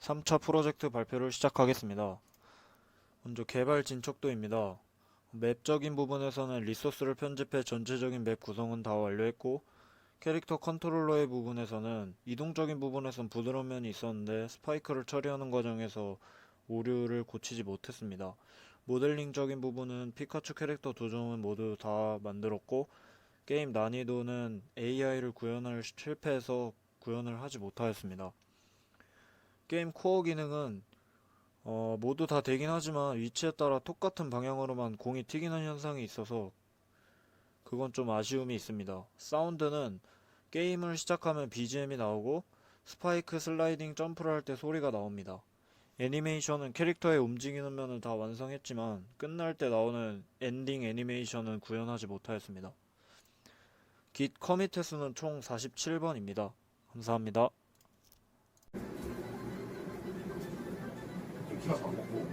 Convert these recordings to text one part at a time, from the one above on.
3차 프로젝트 발표를 시작하겠습니다. 먼저 개발 진척도입니다. 맵적인 부분에서는 리소스를 편집해 전체적인 맵 구성은 다 완료했고 캐릭터 컨트롤러의 부분에서는 이동적인 부분에선 부드러운 면이 있었는데 스파이크를 처리하는 과정에서 오류를 고치지 못했습니다. 모델링적인 부분은 피카츄 캐릭터 두 점은 모두 다 만들었고 게임 난이도는 AI를 구현할 시- 실패해서 구현을 하지 못하였습니다. 게임 코어 기능은 어, 모두 다 되긴 하지만 위치에 따라 똑같은 방향으로만 공이 튀기는 현상이 있어서 그건 좀 아쉬움이 있습니다. 사운드는 게임을 시작하면 BGM이 나오고 스파이크 슬라이딩 점프를 할 때 소리가 나옵니다. 애니메이션은 캐릭터의 움직이는 면을 다 완성했지만 끝날 때 나오는 엔딩 애니메이션은 구현하지 못하였습니다. 깃 커밋 횟수는 총 47번입니다. 감사합니다. 키가 작고.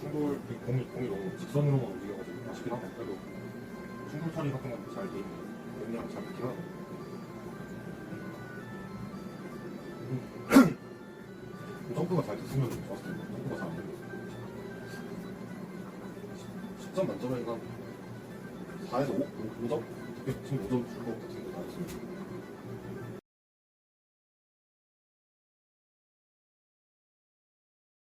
충돌 이 공이 공이 너무 직선으로만 움직여가지고 아쉽긴 하고 그래도 충돌 처리 같은 건 잘 돼 있는 용량 잘 하고 음. 점프가 잘 됐으면 좋았을 텐데. 점프가 잘안 되고 10점 만점에 한 4에서 5? 5점? 지금 5점 줄것 같은데 나였으면